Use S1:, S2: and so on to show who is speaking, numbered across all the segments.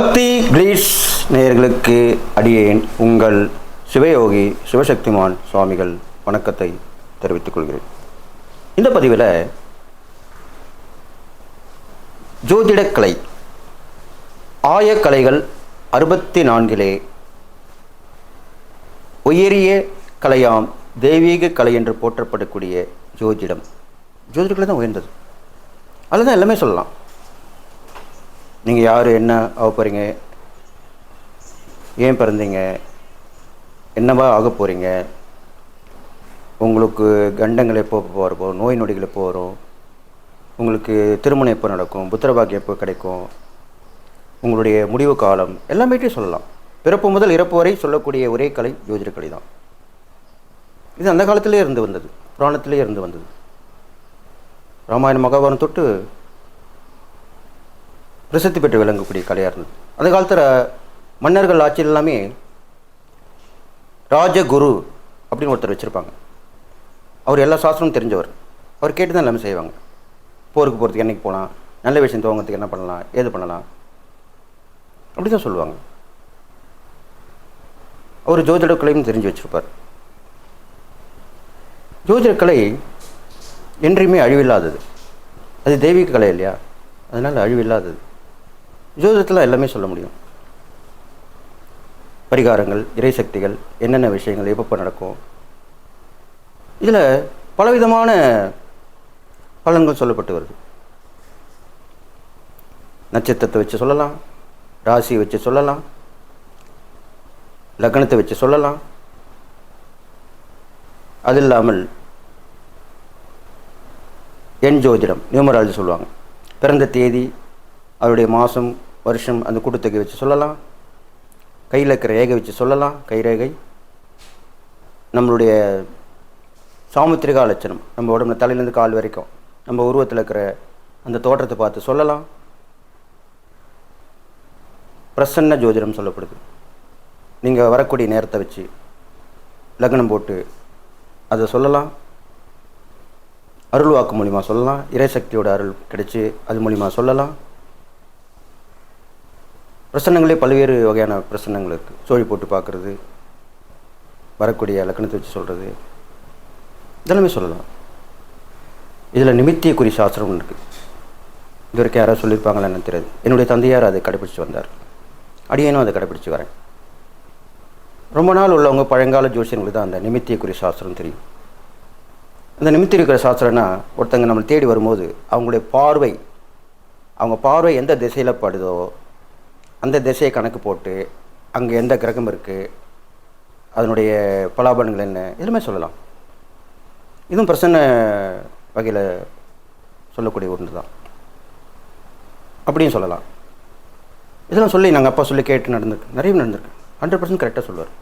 S1: பக்தி கிளீஸ் நேயர்களுக்கு அடியேன் உங்கள் சிவயோகி சிவசக்திமான் சுவாமிகள் வணக்கத்தை தெரிவித்துக் கொள்கிறேன். இந்த பதிவில் ஜோதிடக்கலை ஆயக்கலைகள் அறுபத்தி நான்கிலே உயரிய கலையாம் தெய்வீக கலை என்று போற்றப்படக்கூடிய ஜோதிடம். ஜோதிடக்கலை தான் உயர்ந்தது. அதுதான் எல்லாமே சொல்லலாம். நீங்கள் யார் என்ன ஆக போகிறீங்க ஏன் பிறந்தீங்க? என்னவா ஆக போகிறீங்க உங்களுக்கு கண்டங்கள் எப்போ போகிறப்போ நோய் நொடிகள் எப்போ வரும்? உங்களுக்கு திருமணம் எப்போ நடக்கும்? புத்திரபாக்கியம் எப்போ கிடைக்கும்? உங்களுடைய முடிவு காலம் எல்லாமேட்டையும் சொல்லலாம். பிறப்பு முதல் இறப்பு வரை சொல்லக்கூடிய ஒரே கலை ஜோதிட கலை தான். இது அந்த காலத்திலே இருந்து வந்தது. புராணத்திலே இருந்து வந்தது. ராமாயண மகாபாரதம் தொட்டு பிரசித்தி பெற்று விளங்கக்கூடிய கலையாக இருந்தது. அந்த காலத்தில் மன்னர்கள் ஆட்சியில் எல்லாமே ராஜகுரு அப்படின்னு ஒருத்தர் வச்சுருப்பாங்க. அவர் எல்லா சாஸ்திரமும் தெரிஞ்சவர். அவர் கேட்டு தான் எல்லாமே செய்வாங்க. போருக்கு போகிறதுக்கு என்னைக்கு போகலாம் நல்ல விஷயம் துவங்கிறதுக்கு என்ன பண்ணலாம்? ஏது பண்ணலாம்? அப்படி தான் சொல்லுவாங்க. அவர் ஜோதிட கலையும் தெரிஞ்சு வச்சுருப்பார். ஜோதிட கலை என்றையுமே அழிவில்லாதது. அது தெய்வீக கலை இல்லையா? அதனால் அழிவில்லாதது. ஜோதிடத்தில் எல்லாமே சொல்ல முடியும். பரிகாரங்கள் இறைசக்திகள் என்னென்ன விஷயங்கள் எப்பப்போ நடக்கும். இதில் பலவிதமான பலன்கள் சொல்லப்பட்டு வருது. நட்சத்திரத்தை வச்சு சொல்லலாம் ராசியை வச்சு சொல்லலாம் லக்னத்தை வச்சு சொல்லலாம். அது இல்லாமல் எண் ஜோதிடம் நியூமராலஜி சொல்லுவாங்க. பிறந்த தேதி அவருடைய மாதம் வருஷம் அந்த கூட்டுத்தொகை வச்சு சொல்லலாம். கையில் இருக்கிற ரேகை வச்சு சொல்லலாம். கைரேகை. நம்மளுடைய சாமுத்திரிகா லட்சணம். நம்ம உடம்புல தலையிலேருந்து கால் வரைக்கும். நம்ம உருவத்தில் இருக்கிற அந்த தோற்றத்தை பார்த்து சொல்லலாம். பிரசன்ன ஜோதிடம் சொல்லப்படுது. நீங்கள் வரக்கூடிய நேரத்தை வச்சு லக்னம் போட்டு அதை சொல்லலாம். அருள் வாக்கு மூலிமா சொல்லலாம். இறைசக்தியோட அருள் கிடைச்சி அது மூலிமா சொல்லலாம். பிரசன்னங்களே பல்வேறு வகையான பிரசன்னங்கள் இருக்குது சோழி போட்டு பார்க்குறது வரக்கூடிய லக்கணத்தை வச்சு சொல்கிறது இதெல்லாமே சொல்லலாம். இதில் நிமித்திய குறி சாஸ்திரம் இருக்குது இது வரைக்கும் யாராவது சொல்லியிருப்பாங்களா என்னன்னு தெரியாது. என்னுடைய தந்தையார் அதை கடைபிடிச்சு வந்தார். அடியேனும் அதை கடைபிடிச்சு வரேன். ரொம்ப நாள் உள்ளவங்க பழங்கால ஜோசியங்களுக்கு தான் அந்த நிமித்திய குறி சாஸ்திரம் தெரியும். அந்த நிமித்தி இருக்கிற சாஸ்திரம்னா ஒருத்தங்க நம்மளை தேடி வரும்போது அவங்களுடைய பார்வை அவங்க பார்வை எந்த திசையில் படுதோ அந்த திசையை கணக்கு போட்டு அங்கே எந்த கிரகம் இருக்குது அதனுடைய பலாபலன்கள் என்ன எல்லாமே சொல்லலாம். இதுவும் பிரசன்ன வகையில் சொல்லக்கூடிய ஒன்று தான். அப்படியும் சொல்லலாம். இதெல்லாம் சொல்லி நாங்கள் அப்பா சொல்லி கேட்டு நடந்திருக்கு. நிறைய நடந்திருக்கு. ஹண்ட்ரட் பர்சன்ட் கரெக்டாக சொல்லுவார்.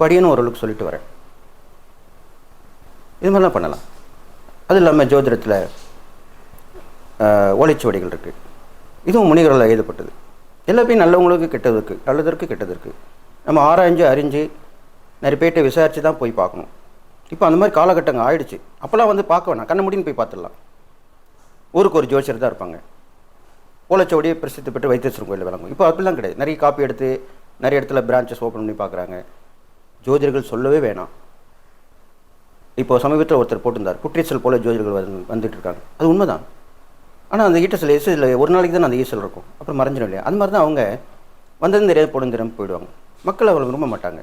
S1: படியனும் ஓரளவுக்கு சொல்லிட்டு வரேன். இது மாதிரிலாம் பண்ணலாம். அது இல்லாமல் ஜோதிடத்தில் ஓலைச்சுவடிகள் இருக்குது இதுவும் முனிகளால் எழுதப்பட்டது. எல்லாத்தையும் நல்லவங்களுக்கு கெட்டதுக்கு நல்லதற்கு கெட்டதற்கு. நம்ம ஆராய்ஞ்சு அறிஞ்சு நிறைய பேர்ட்ட விசாரித்து தான் போய் பார்க்கணும். இப்போ அந்த மாதிரி காலகட்டங்கள் ஆயிடுச்சு. அப்போல்லாம் வந்து பார்க்க வேணாம். கண்ண முடின்னு போய் பார்த்துடலாம். ஊருக்கு ஒரு ஜோசியர் தான் இருப்பாங்க. ஓலச்சோடியே பிரசித்தி பெற்று வைத்தீஸ்வரன் கோயில் விளங்கும். இப்போ அப்படிலாம் கிடையாது. நிறைய காப்பி எடுத்து நிறைய இடத்துல பிரான்ச்சஸ் ஓப்பன் பண்ணி பார்க்குறாங்க. ஜோதிடர்கள் சொல்லவே வேணாம். இப்போ சமீபத்தில் ஒருத்தர் போட்டிருந்தார். குற்றீச்சல் போல ஜோதிடர்கள் வந்து வந்துட்டு இருக்காங்க. அது உண்மைதான். ஆனால் அந்த ஹீட்டர்ஸில் ஏசி இல்லை ஒரு நாளைக்கு தான் அந்த ஈசல் இருக்கும். அப்புறம் மறைஞ்சிடும் இல்லையா? அது மாதிரி தான் அவங்க வந்தது தெரியாது போடும் தெரியாமல் போயிடுவாங்க. மக்கள் அவங்களை விரும்ப மாட்டாங்க.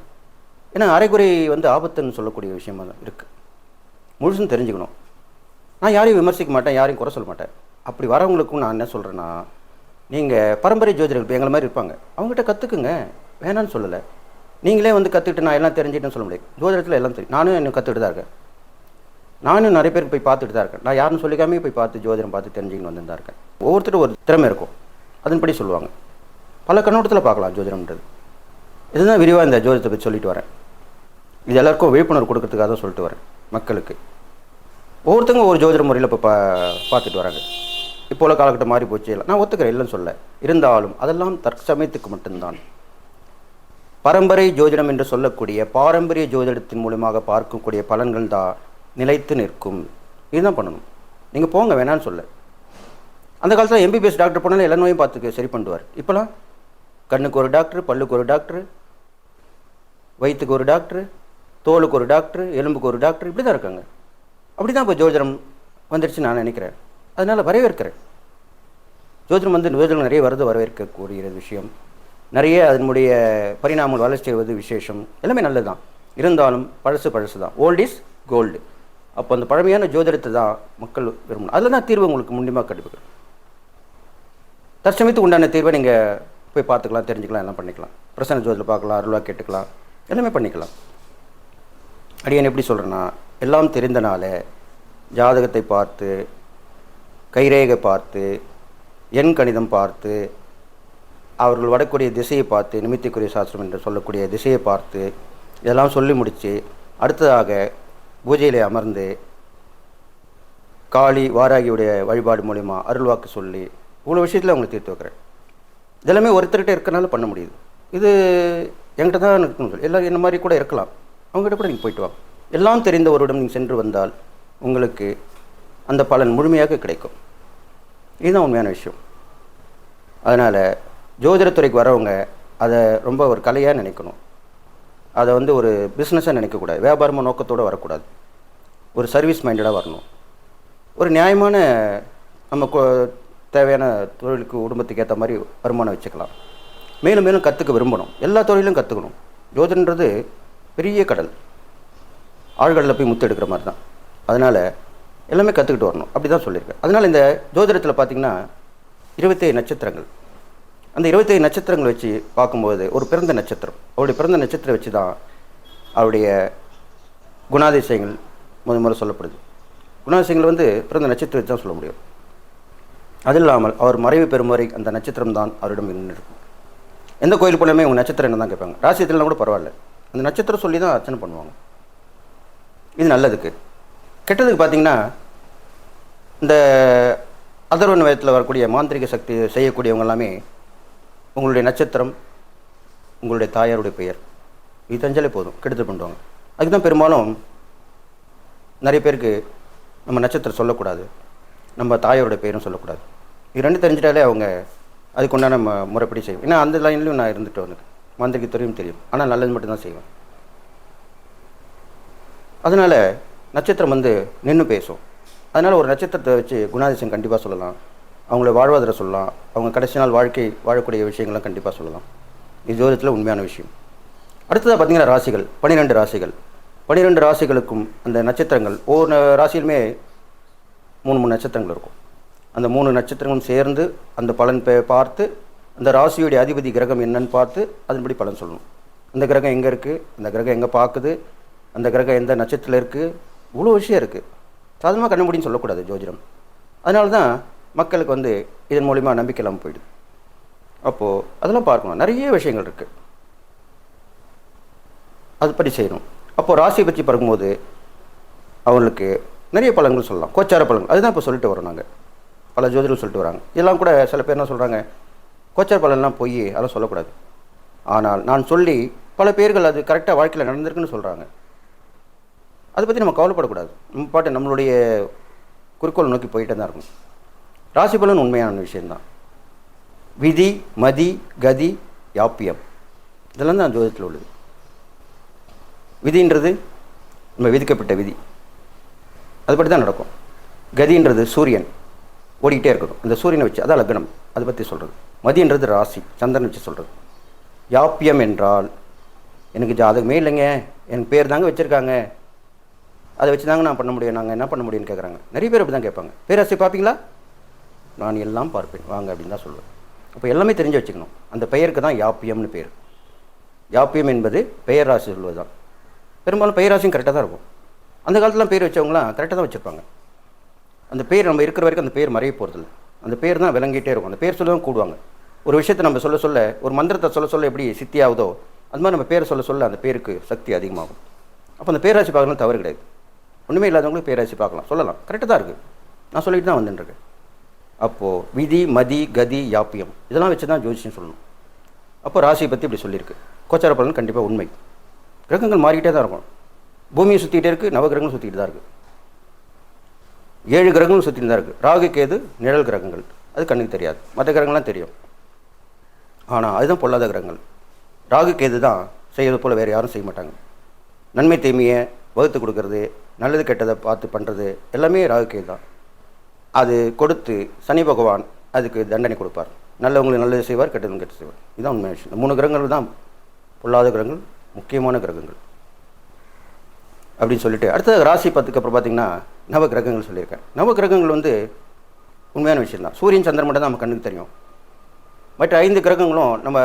S1: ஏன்னா அரைக்குறை வந்து ஆபத்துன்னு சொல்லக்கூடிய விஷயமா தான் இருக்குது முழுசும் தெரிஞ்சுக்கணும். நான் யாரையும் விமர்சிக்க மாட்டேன் யாரையும் குறை சொல்ல மாட்டேன். அப்படி வரவங்களுக்கும் நான் என்ன சொல்கிறேன்னா நீங்கள் பரம்பரை ஜோதிடர்கள் எங்களை மாதிரி இருப்பாங்க. அவங்ககிட்ட கற்றுக்குங்க வேணான்னு சொல்லலை. நீங்களே வந்து கற்றுக்கிட்டு நான் எல்லாம் தெரிஞ்சுட்டேன்னு சொல்ல முடியாது. ஜோதிடத்தில் எல்லாம் தெரியும். நானும் என்ன கற்றுக்கிட்டு தான் இருக்கேன். நானும் நிறைய பேருக்கு போய் பார்த்துட்டு தான் இருக்கேன். நான் யாருன்னு சொல்லிக்காமே போய் பார்த்து ஜோதிடம் பார்த்து தெரிஞ்சுக்கின்னு வந்து தான் இருக்கேன். ஒவ்வொருத்தரும் ஒரு திறமை இருக்கும். அதன்படி சொல்லுவாங்க. பல கண்ணோட்டத்தில் பார்க்கலாம் ஜோதிடம்ன்றது. இதுதான் விரிவாக இந்த ஜோதிடத்தை பற்றி சொல்லிட்டு வரேன். இது எல்லாருக்கும் விழிப்புணர்வு கொடுக்கறதுக்காக தான் சொல்லிட்டு வரேன் மக்களுக்கு. ஒவ்வொருத்தங்க ஒரு ஜோதிட முறையில் இப்போ பா பார்த்துட்டு வராங்க. இப்போ உள்ள காலகட்டம் மாறி போச்சு. இல்லை நான் ஒத்துக்கிறேன் இல்லைன்னு சொல்ல. இருந்தாலும் அதெல்லாம் தற்சமயத்துக்கு மட்டும்தான். பரம்பரை ஜோதிடம் என்று சொல்லக்கூடிய பாரம்பரிய ஜோதிடத்தின் மூலமாக பார்க்கக்கூடிய பலன்கள் தான் நிலைத்து நிற்கும். இதுதான் பண்ணணும். நீங்கள் போங்க வேணான்னு சொல்ல. அந்த காலத்தில் எம்பிபிஎஸ் டாக்டர் போனாலும் எல்லா நோயும் பார்த்துக்க சரி பண்ணுவார். இப்போலாம் கண்ணுக்கு ஒரு டாக்டர் பல்லுக்கு ஒரு டாக்டர் வயிற்றுக்கு ஒரு டாக்டர் தோலுக்கு ஒரு டாக்டர் எலும்புக்கு ஒரு டாக்டர் இப்படி தான் இருக்காங்க. அப்படி தான் இப்போ ஜோதிடம் வந்துடுச்சு நான் நினைக்கிறேன். அதனால் வரவேற்கிறேன். ஜோதிடம் வந்து ஜோதிடம் நிறைய வருது வரவேற்கக்கூடிய விஷயம். நிறைய அதனுடைய பரிணாமங்கள் வளர்ச்சி செய்வது விசேஷம். எல்லாமே நல்லது தான் இருந்தாலும் பழசு பழசு தான் ஓல்ட் இஸ் கோல்டு அப்போ அந்த பழமையான ஜோதிடத்தை தான் மக்கள் விரும்பணும். அதில் தான் தீர்வு உங்களுக்கு முன்னியமாக கண்டுபிடிக்கும் தற்சமயத்துக்கு உண்டான தீர்வை நீங்கள் போய் பார்த்துக்கலாம் தெரிஞ்சுக்கலாம் எல்லாம் பண்ணிக்கலாம். பிரசன்ன ஜோதியில் பார்க்கலாம் அருளாக கேட்டுக்கலாம் எல்லாமே பண்ணிக்கலாம். அடியன் எப்படி சொல்கிறேன்னா எல்லாம் தெரிந்தனால ஜாதகத்தை பார்த்து கைரேகை பார்த்து எண் கணிதம் பார்த்து அவர்கள் வரக்கூடிய திசையை பார்த்து நிமித்திக்குரிய சாஸ்திரம் என்று சொல்லக்கூடிய திசையை பார்த்து இதெல்லாம் சொல்லி முடித்து அடுத்ததாக பூஜையிலே அமர்ந்து காளி வாராகியுடைய வழிபாடு மூலிமா அருள்வாக்கு சொல்லி இவ்வளோ விஷயத்தில் அவங்களை தீர்த்து வைக்கிறேன். இதெல்லாமே ஒருத்தர்கிட்ட இருக்கனால பண்ண முடியுது. இது என்கிட்ட தான் இருக்கணும் சொல்லி. எல்லாம் என்ன மாதிரி கூட இருக்கலாம். அவங்ககிட்ட கூட நீங்கள் போயிட்டு வாங்க. எல்லாம் தெரிந்த நீங்கள் சென்று வந்தால் உங்களுக்கு அந்த பலன் முழுமையாக கிடைக்கும். இதுதான் உண்மையான விஷயம். அதனால் ஜோதிடத்துறைக்கு வரவங்க அதை ரொம்ப ஒரு கலையாக நினைக்கணும். அதை வந்து ஒரு பிஸ்னஸாக நினைக்கக்கூடாது. வியாபாரமாக நோக்கத்தோடு வரக்கூடாது. ஒரு சர்வீஸ் மைண்டடாக வரணும். ஒரு நியாயமான நம்ம தேவையான தொழிலுக்கு குடும்பத்துக்கு ஏற்ற மாதிரி வருமானம் வச்சுக்கலாம். மேலும் மேலும் கற்றுக்க விரும்பணும். எல்லா தொழிலும் கற்றுக்கணும் ஜோதிடன்றது பெரிய கடல். ஆழ்கடலில் போய் முத்து எடுக்கிற மாதிரி தான். அதனால் எல்லாமே கற்றுக்கிட்டு வரணும். அப்படி தான் சொல்லியிருக்கேன். அதனால் இந்த ஜோதிடத்தில் பார்த்திங்கன்னா இருபத்தேழு நட்சத்திரங்கள். அந்த இருபத்தேழு நட்சத்திரங்கள் வச்சு பார்க்கும்போது ஒரு பிறந்த நட்சத்திரம். அவருடைய பிறந்த நட்சத்திரம் வச்சு தான் அவருடைய குணாதிசயங்கள் முதன் முறை சொல்லப்படுது. குணாதிசயங்கள் வந்து பிறந்த நட்சத்திரம் வச்சு தான் சொல்ல முடியும். அது இல்லாமல் அவர் மறைவு பெறும் வரை அந்த நட்சத்திரம் தான் அவரிடம் இருக்கும் எந்த கோயில் போனாலுமே உங்கள் நட்சத்திரம் என்ன தான் கேட்பாங்க ராசியத்திலாம் கூட பரவாயில்ல. அந்த நட்சத்திரம் சொல்லி தான் அர்ச்சனை பண்ணுவாங்க. இது நல்லதுக்கு. கெட்டதுக்கு பார்த்தீங்கன்னா இந்த அதர்வன் வயத்தில் வரக்கூடிய மாந்திரிக சக்தி செய்யக்கூடியவங்க எல்லாமே உங்களுடைய நட்சத்திரம் உங்களுடைய தாயாருடைய பெயர். இது தெரிஞ்சாலே போதும். கெடுதல் பண்ணுவாங்க அதுக்கு தான் பெரும்பாலும் நிறைய பேருக்கு நம்ம நட்சத்திரம் சொல்லக்கூடாது. நம்ம தாயாருடைய பெயரும் சொல்லக்கூடாது. இது ரெண்டு தெரிஞ்சிட்டாலே அவங்க அதுக்கு உண்டான நம்ம முறைப்படி செய்வோம் ஏன்னா அந்த லைன்லையும் நான் இருந்துட்டு வந்து மந்திரிக்கு தெரியும் தெரியும். ஆனால் நல்லது மட்டும்தான் செய்வேன். அதனால் நட்சத்திரம் வந்து நின்று பேசும். அதனால் ஒரு நட்சத்திரத்தை வச்சு குணாதிசயம் கண்டிப்பாக சொல்லலாம். அவங்கள வாழ்வாதாரம் சொல்லலாம். அவங்க கடைசி நாள் வாழ்க்கை வாழக்கூடிய விஷயங்கள்லாம் கண்டிப்பாக சொல்லலாம். இது ஜோதிடத்தில் உண்மையான விஷயம். அடுத்ததாக பார்த்தீங்கன்னா ராசிகள். பன்னிரெண்டு ராசிகள். பன்னிரெண்டு ராசிகளுக்கும் அந்த நட்சத்திரங்கள் ஒவ்வொரு ராசியிலுமே மூணு மூணு நட்சத்திரங்கள் இருக்கும். அந்த மூணு நட்சத்திரங்களும் சேர்ந்து அந்த பலன் பார்த்து அந்த ராசியுடைய அதிபதி கிரகம் என்னன்னு பார்த்து அதன்படி பலன் சொல்லணும். அந்த கிரகம் எங்கே இருக்குது அந்த கிரகம் எங்கே பார்க்குது அந்த கிரகம் எந்த நட்சத்திரத்தில் இருக்குது இவ்வளோ விஷயம் இருக்குது சாதாரணமாக கண்டுபிடின்னு சொல்லக்கூடாது ஜோதிடம். அதனால தான் மக்களுக்கு வந்து இதன் மூலிமா நம்பிக்கை இல்லாமல் போயிடுது. அப்போது அதெல்லாம் பார்க்கணும். நிறைய விஷயங்கள் இருக்குது அது பற்றி செய்யணும். அப்போது ராசியை பற்றி பார்க்கும்போது அவங்களுக்கு நிறைய பழங்கள் சொல்லலாம். கோச்சார பழங்கள் அதுதான் இப்போ சொல்லிட்டு வரோம் நாங்கள் பல ஜோதிடர்கள் சொல்லிட்டு வராங்க. இதெல்லாம் கூட சில பேர் என்ன சொல்கிறாங்க கோச்சார பலன்லாம் போய் அதெல்லாம் சொல்லக்கூடாது. ஆனால் நான் சொல்லி பல பேர்கள் அது கரெக்டாக வாழ்க்கையில் நடந்திருக்குன்னு சொல்கிறாங்க அதை பற்றி நம்ம கவலைப்படக்கூடாது. நம்ம பாட்டு நம்மளுடைய குறிக்கோள் நோக்கி போயிட்டே தான் இருக்கணும். ராசி பலன் உண்மையான விஷயந்தான் விதி மதி கதி யாப்பியம். இதெல்லாம் தான் ஜோதிடத்தில் உள்ளது. விதின்றது நம்ம விதிக்கப்பட்ட விதி. அதுபடி தான் நடக்கும். கதின்றது சூரியன். ஓடிக்கிட்டே இருக்கணும். அந்த சூரியனை வச்சு அதான் லக்னம். அதை பற்றி சொல்கிறது மதின்றது ராசி. சந்திரன் வச்சு சொல்கிறது யாப்பியம் என்றால் எனக்கு ஜாதகமே இல்லைங்க. என் பேர் தாங்க வச்சுருக்காங்க. அதை வச்சு தாங்க நான் பண்ண முடியும். நாங்கள் என்ன பண்ண முடியும்னு கேட்குறாங்க நிறைய பேர் அப்படி தான் கேட்பாங்க. பேராசி பார்ப்பீங்களா நான் எல்லாம் பார்ப்பேன். வாங்க அப்படின்னு தான் சொல்லுவேன். அப்போ எல்லாமே தெரிஞ்சு வச்சுக்கணும். அந்த பெயருக்கு தான் யாப்பியம்னு பேர். யாப்பியம் என்பது பெயர் ராசி சொல்வது தான் பெரும்பாலும் பெயர் ராசியும் கரெக்டாக தான் இருக்கும். அந்த காலத்துலாம் பேர் வச்சவங்களாம் கரெக்டாக தான் வச்சுருப்பாங்க. அந்த பேர் நம்ம இருக்கிற வரைக்கும் அந்த பேர் மறைய போகிறதில்ல அந்த பேர் தான் விளங்கிட்டே இருக்கும். அந்த பேர் சொல்லி தான் கூடுவாங்க. ஒரு விஷயத்தை நம்ம சொல்ல சொல்ல ஒரு மந்திரத்தை சொல்ல சொல்ல எப்படி சித்தி ஆகுதோ அது மாதிரி நம்ம பேரை சொல்ல சொல்ல அந்த பேருக்கு சக்தி அதிகமாகும். அப்போ அந்த பேராசி பார்க்கலாம் தவறு கிடையாது. ஒன்றுமே இல்லாதவங்களுக்கு பேராசி பார்க்கலாம். சொல்லலாம். கரெக்டாக தான் இருக்குது நான் சொல்லிட்டு தான் வந்துட்டுருக்கேன் அப்போது விதி மதி கதி யாப்பியம். இதெல்லாம் வச்சு தான் ஜோதிஷம் சொல்லணும். அப்போ ராசியை பற்றி இப்படி சொல்லியிருக்கு. கோச்சார பலன் கண்டிப்பாக உண்மை. கிரகங்கள் மாறிக்கிட்டே தான் இருக்கும். பூமியை சுற்றிக்கிட்டே இருக்குது நவகிரகங்கள் சுற்றிக்கிட்டு தான் இருக்குது ஏழு கிரகங்களும் சுற்றிட்டு தான் இருக்குது ராகு கேது நிழல் கிரகங்கள். அது கண்ணுக்கு தெரியாது. மற்ற கிரகங்கள்லாம் தெரியும். ஆனால் அதுதான் பொல்லாத கிரகங்கள். ராகு கேது தான் செய்யறது போல் வேறு யாரும் செய்ய மாட்டாங்க. நன்மை தீமையை வகுத்து கொடுக்கறது நல்லது கெட்டதை பார்த்து பண்ணுறது எல்லாமே ராகு கேது தான். அது கொடுத்து சனி பகவான் அதுக்கு தண்டனை கொடுப்பார். நல்லவங்களுக்கு நல்லது செய்வார் கெட்டதும் கெட்டு செய்வார். இதுதான் உண்மை விஷயம். மூணு கிரகங்கள் தான் பொல்லாத கிரகங்கள் முக்கியமான கிரகங்கள். அப்படின்னு சொல்லிட்டு அடுத்த ராசி பத்துக்கு அப்புறம் பார்த்தீங்கன்னா நவ கிரகங்கள் சொல்லியிருக்கேன். நவ கிரகங்கள் வந்து உண்மையான விஷயம் தான் சூரியன் சந்திரன் மட்டும் தான் நம்ம கண்ணுக்கு தெரியும். மற்ற ஐந்து கிரகங்களும் நம்ம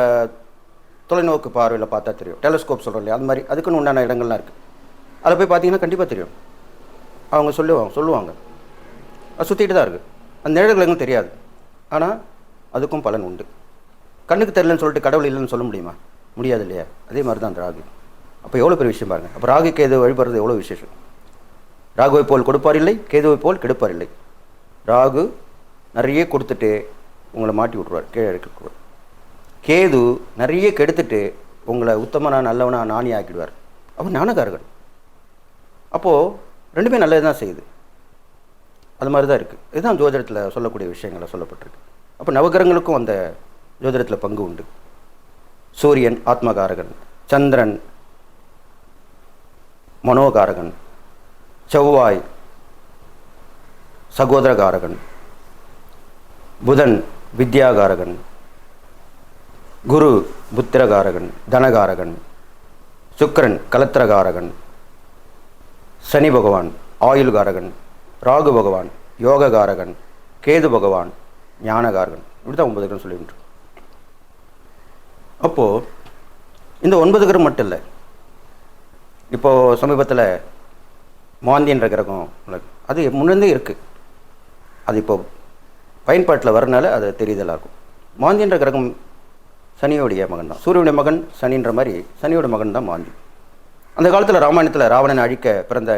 S1: தொலைநோக்கு பார்வையில் பார்த்தா தெரியும். டெலஸ்கோப் சொல்கிறோம் இல்லையா? அது மாதிரி அதுக்குன்னு உண்டான இடங்கள்லாம் இருக்குது அதில் போய் பார்த்தீங்கன்னா கண்டிப்பாக தெரியும். அவங்க சொல்லுவாங்க சொல்லுவாங்க. அது சுற்றிட்டு தான் இருக்குது அந்த நிழல்கள் எங்களும் தெரியாது. ஆனால் அதுக்கும் பலன் உண்டு. கண்ணுக்கு தெரியலன்னு சொல்லிட்டு கடவுள் இல்லைன்னு சொல்ல முடியுமா? முடியாது இல்லையா? அதே மாதிரி தான் அந்த ராகு. அப்போ எவ்வளோ பெரிய விஷயம் பாருங்கள் அப்போ ராகு கேது வழிபடுறது எவ்வளோ விசேஷம்? ராகுவை போல் கொடுப்பார் இல்லை கேதுவை போல் கெடுப்பார் இல்லை. ராகு நிறைய கொடுத்துட்டு உங்களை மாட்டி விட்ருவார் கீழே இறக்கிடுவார் கேது நிறைய கெடுத்துட்டு உங்களை உத்தமனா நல்லவனா நாணி ஆக்கிடுவார் அவர் ஞானகாரர்கள் அப்போது ரெண்டுமே நல்லது தான் செய்யுது. அது மாதிரி தான் இருக்குது இதுதான் ஜோதிடத்தில் சொல்லக்கூடிய விஷயங்களை சொல்லப்பட்டிருக்கு. அப்போ நவகிரகங்களுக்கும் அந்த ஜோதிடத்தில் பங்கு உண்டு. சூரியன் ஆத்மகாரகன் சந்திரன் மனோகாரகன் செவ்வாய் சகோதரகாரகன் புதன் வித்யாகாரகன் குரு புத்திரகாரகன் தனகாரகன் சுக்கரன் கலத்திரகாரகன் சனி பகவான் ஆயுள்காரகன் ராகு பகவான் யோககாரகன் கேது பகவான் ஞானகாரகன். இப்படி தான் ஒன்பது கிரகம் சொல்லிட்டு அப்போது இந்த ஒன்பது கிரகம் மட்டும் இல்லை. இப்போது சமீபத்தில் மாந்தின்ற கிரகம் அது முன்னே இருக்குது அது இப்போ பயன்பாட்டில் வரனால அது தெரியுதலாக இருக்கும் மாந்தின்ற கிரகம் சனியோடைய மகன் தான் சூரியனுடைய மகன் சனின்ற மாதிரி சனியோட மகன் தான் மாந்தி. அந்த காலத்தில் ராமாயணத்தில் ராவணனை அழிக்க பிறந்த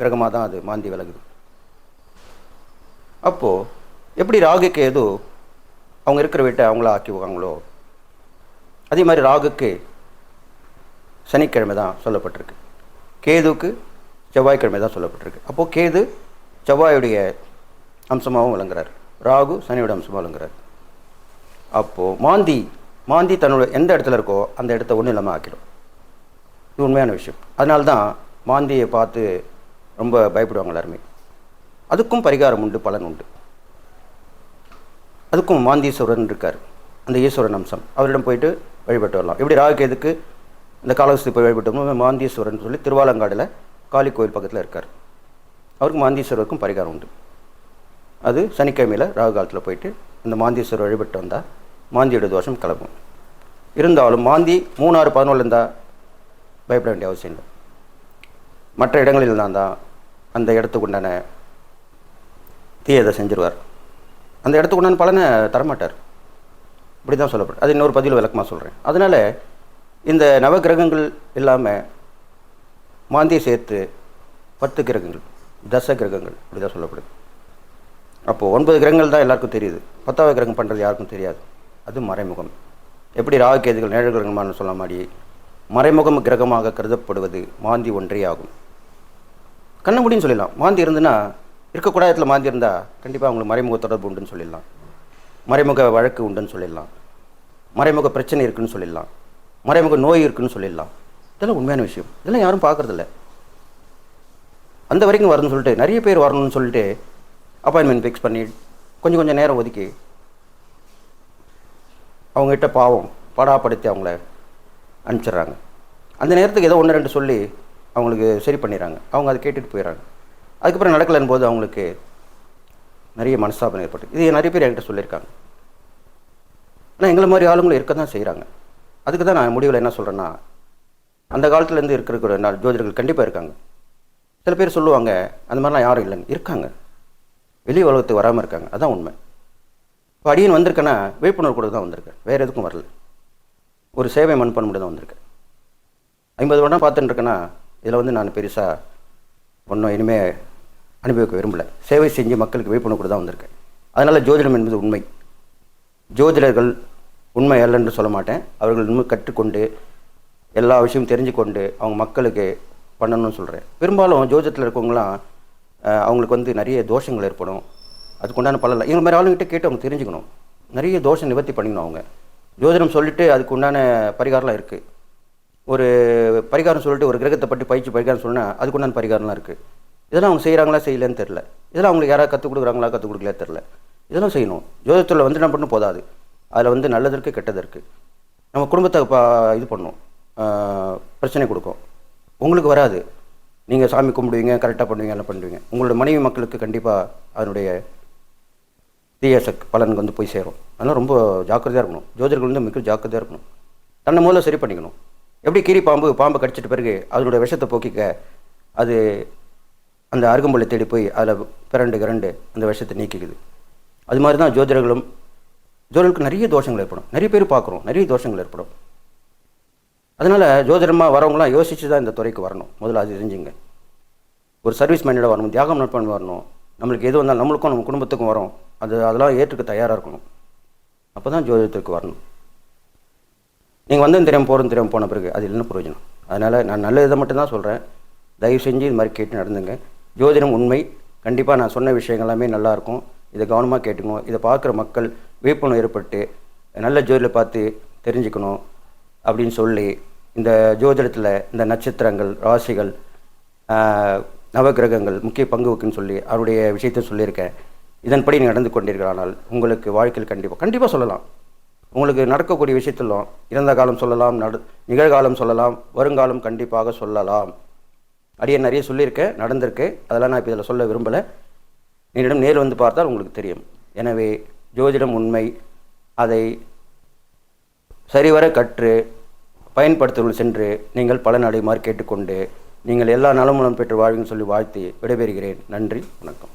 S1: கிரகமாக தான் அது மாந்தி விலகுது. அப்போது எப்படி ராகுக்கு ஏதோ அவங்க இருக்கிற வீட்டை அவங்கள ஆக்கிவாங்களோ அதே மாதிரி ராகுக்கு சனிக்கிழமை தான் சொல்லப்பட்டிருக்கு. கேதுவுக்கு செவ்வாய்க்கிழமை தான் சொல்லப்பட்டிருக்கு. அப்போது கேது செவ்வாயுடைய அம்சமாகவும் விளங்குறார். ராகு சனியோட அம்சமாக விளங்குறார். அப்போது மாந்தி மாந்தி தன்னோட எந்த இடத்துல இருக்கோ அந்த இடத்த ஒன்றும் இல்லாமல் ஆக்கிடும். இது உண்மையான விஷயம். அதனால்தான் மாந்தியை பார்த்து ரொம்ப பயப்படுவாங்க எல்லாருமே. அதுக்கும் பரிகாரம் உண்டு பலன் உண்டு. அதுக்கும் மாந்தீஸ்வரன் இருக்கார். அந்த ஈஸ்வரன் அம்சம். அவரிடம் போயிட்டு வழிபட்டு வரலாம். எப்படி ராகுகேதுக்கு இந்த காலகஸ்தி போய் வழிபட்டோம் மாந்தீஸ்வரன் சொல்லி திருவாலங்காடில் காளி கோயில் பக்கத்தில் இருக்கார். அவருக்கு மாந்தீஸ்வரருக்கும் பரிகாரம் உண்டு. அது சனிக்கிழமையில் ராகு காலத்தில் போயிட்டு இந்த மாந்தீஸ்வரர் வழிபட்டு வந்தால் மாந்தியோட தோஷம் கிளம்பும் இருந்தாலும் மாந்தி மூணாறு பதினொன்று இருந்தால் பயப்பட வேண்டிய அவசியம் இல்லை. மற்ற இடங்களில் இருந்தால் தான் அந்த இடத்துக்கு உண்டான தீயதை செஞ்சிருவார். அந்த இடத்துக்கு உண்டான பலனை தரமாட்டார். இப்படி தான் சொல்லப்படும். அது இன்னொரு பதிவில் விளக்கமாக சொல்கிறேன் அதனால் இந்த நவகிரகங்கள் இல்லாமல் மாந்தியை சேர்த்து பத்து கிரகங்கள் தச கிரகங்கள் இப்படி தான் சொல்லப்படுது. அப்போது ஒன்பது கிரகங்கள் தான் எல்லாருக்கும் தெரியுது. பத்தாவது கிரகம் பண்ணுறது யாருக்கும் தெரியாது. அது மறைமுகம். எப்படி ராகுகேதுகள் நேழ கிரகமானு சொல்ல மாதிரி மறைமுகம் கிரகமாக கருதப்படுவது மாந்தி ஒன்றே ஆகும். கண்ண முடின்னு சொல்லிடலாம். மாந்தி இருந்துன்னா இருக்கக்கூடாத இடத்துல மாந்திருந்தால் கண்டிப்பாக அவங்களுக்கு மறைமுக தொடர்பு உண்டுன்னு சொல்லிடலாம். மறைமுக வழக்கு உண்டுன்னு சொல்லிடலாம். மறைமுக பிரச்சனை இருக்குன்னு சொல்லிடலாம். மறைமுக நோய் இருக்குதுன்னு சொல்லிடலாம். இதெல்லாம் உண்மையான விஷயம். இதெல்லாம் யாரும் பார்க்கறதில்ல. அந்த வரைக்கும் வரணும்னு சொல்லிட்டு நிறைய பேர் வரணும்னு சொல்லிட்டு அப்பாயின்மெண்ட் ஃபிக்ஸ் பண்ணி கொஞ்சம் கொஞ்சம் நேரம் ஒதுக்கி அவங்ககிட்ட பாவம் படாப்படுத்தி அவங்கள அனுப்பிச்சிடுறாங்க. அந்த நேரத்துக்கு ஏதோ ஒன்று ரெண்டு சொல்லி அவங்களுக்கு சரி பண்ணிடுறாங்க. அவங்க அதை கேட்டுட்டு போயிடுறாங்க. அதுக்கப்புறம் நடக்கலைன்னு போது அவங்களுக்கு நிறைய மனஸ்தாபம் ஏற்பட்டு இது நிறைய பேர் என்கிட்ட சொல்லியிருக்காங்க. ஆனால் எங்களை மாதிரி ஆளுங்களும் இருக்க தான் செய்கிறாங்க அதுக்கு தான் நான் முடிவில் என்ன சொல்கிறேன்னா அந்த காலத்துலேருந்து இருக்கிற நாள் ஜோதிடர்கள் கண்டிப்பாக இருக்காங்க. சில பேர் சொல்லுவாங்க அந்த மாதிரிலாம் யாரும் இல்லைன்னு இருக்காங்க. வெளி உலகத்துக்கு வராமல் இருக்காங்க. அதான் உண்மை. இப்போ அடியன் வந்திருக்கேன்னா விழிப்புணர்வு கூட தான் வந்திருக்கேன். வேறு எதுக்கும் வரல. ஒரு சேவை மண்பன் மட்டும் தான் வந்திருக்கேன். ஐம்பது வருடம் பார்த்துட்டு இருக்கேன்னா இதில் வந்து நான் பெருசாக ஒன்றும் இனிமேல் அனுபவிக்க விரும்பலை. சேவை செஞ்சு மக்களுக்கு விழிப்புணர்வு கூட தான் வந்திருக்கேன். அதனால் ஜோதிடம் என்பது உண்மை. ஜோதிடர்கள் உண்மை அல்லன்னு சொல்ல மாட்டேன். அவர்கள் இன்னும் கற்றுக்கொண்டு எல்லா விஷயமும் தெரிஞ்சு கொண்டு அவங்க மக்களுக்கு பண்ணணும்னு சொல்கிறேன் பெரும்பாலும் ஜோதிடத்தில் இருக்கவங்களாம் அவங்களுக்கு வந்து நிறைய தோஷங்கள் ஏற்படும். அதுக்குண்டான பலன் இல்லை. இவங்க மாதிரி ஆளுங்கிட்ட கேட்டு அவங்க தெரிஞ்சுக்கணும். நிறைய தோஷம் நிவர்த்தி பண்ணிக்கணும் அவங்க. ஜோதிடம் சொல்லிட்டு அதுக்கு உண்டான பரிகாரம்லாம் இருக்குது ஒரு பரிகாரம் சொல்லிட்டு ஒரு கிரகத்தை பற்றி பயிற்சி பரிகாரம் சொன்னால் அதுக்குண்டான பரிகாரம்லாம் இருக்குது இதெல்லாம் அவங்க செய்கிறாங்களா செய்யலன்னு தெரில இதெல்லாம் அவங்களுக்கு யாராவது கற்றுக் கொடுக்குறாங்களா கற்றுக் கொடுக்கல தெரில இதெல்லாம் செய்யணும். ஜோதிடத்தில் வந்து என்ன பண்ணணும்? போதாது. அதில் வந்து நல்லதற்கு கெட்டதற்கு நம்ம குடும்பத்தை பா இது பண்ணும். பிரச்சனை கொடுக்கும். உங்களுக்கு வராது. நீங்கள் சாமி கும்பிடுவீங்க கரெக்டாக பண்ணுவீங்க எல்லாம் பண்ணுவீங்க. உங்களோட மனைவி மக்களுக்கு கண்டிப்பாக அதனுடைய தீய சக் பலன் வந்து போய் சேரும். அதனால் ரொம்ப ஜாக்கிரதையாக இருக்கணும். ஜோதிடர்கள் வந்து மிக ஜாக்கிரதையாக இருக்கணும். தன்னை முதல்ல சரி பண்ணிக்கணும். எப்படி கீரி பாம்பு பாம்பை கடிச்சிட்ட பிறகு அதனுடைய விஷத்தை போக்கிக்க அது அந்த அருகம்புல்லை தேடி போய் அதில் பிறண்டு கிரண்டு அந்த விஷத்தை நீக்கிக்குது. அது மாதிரி தான் ஜோதிடர்களும் ஜோதிடர்களுக்கு நிறைய தோஷங்கள் ஏற்படும். நிறைய பேர் பார்க்குறோம். நிறைய தோஷங்கள் ஏற்படும். அதனால் ஜோதிடமாக வரவங்களாம் யோசித்து தான் இந்த துறைக்கு வரணும். முதல்ல அது தெரிஞ்சுங்க. ஒரு சர்வீஸ் மேனோட வரணும் தியாகம் நட்பன் வரணும். நம்மளுக்கு எது வந்தாலும் நம்மளுக்கும் நம்ம குடும்பத்துக்கும் வரும். அது அதெல்லாம் ஏற்றுக்க தயாராக இருக்கணும். அப்போ தான் ஜோதிடத்துக்கு வரணும். நீங்கள் வந்து தெரியாமல் போகிறது தெரியாமல் போன பிறகு அது என்ன பிரயோஜனம். அதனால் நான் நல்ல இதை மட்டும்தான் சொல்கிறேன் தயவு செஞ்சு இது மாதிரி கேட்டு நடந்துங்க. ஜோதிடம் உண்மை. கண்டிப்பாக நான் சொன்ன விஷயங்கள் எல்லாமே நல்லாயிருக்கும். இதை கவனமாக கேட்டுக்கணும். இதை பார்க்குற மக்கள் விழிப்புணர்வு ஏற்பட்டு நல்ல ஜோதிடத்தை பார்த்து தெரிஞ்சுக்கணும் அப்படின்னு சொல்லி இந்த ஜோதிடத்தில் இந்த நட்சத்திரங்கள் ராசிகள் நவகிரகங்கள் நவக்கிரகங்கள் முக்கிய பங்கு வகுக்குன்னு சொல்லி அவருடைய விஷயத்தை சொல்லியிருக்கேன். இதன்படி நடந்து கொண்டீர்களானால் உங்களுக்கு வாழ்க்கையில் கண்டிப்பாக கண்டிப்பாக சொல்லலாம். உங்களுக்கு நடக்கக்கூடிய விஷயத்திலும் இறந்த காலம் சொல்லலாம் நடு நிகழ்காலம் சொல்லலாம் வருங்காலம் கண்டிப்பாக சொல்லலாம். அடியே நிறைய சொல்லியிருக்கேன் நடந்திருக்கு. அதெல்லாம் நான் இப்போ இதில் சொல்ல விரும்பலை. என்னிடம் நேர் வந்து பார்த்தால் உங்களுக்கு தெரியும். எனவே ஜோதிடம் உண்மை. அதை சரிவர கற்று பயன்படுத்துவர்கள் சென்று நீங்கள் பலன் அடையுமாறு கேட்டுக்கொண்டு நீங்கள் எல்லா நலமுலம் பெற்று வாழ்வின்னு சொல்லி வாழ்த்தி விடைபெறுகிறேன். நன்றி வணக்கம்.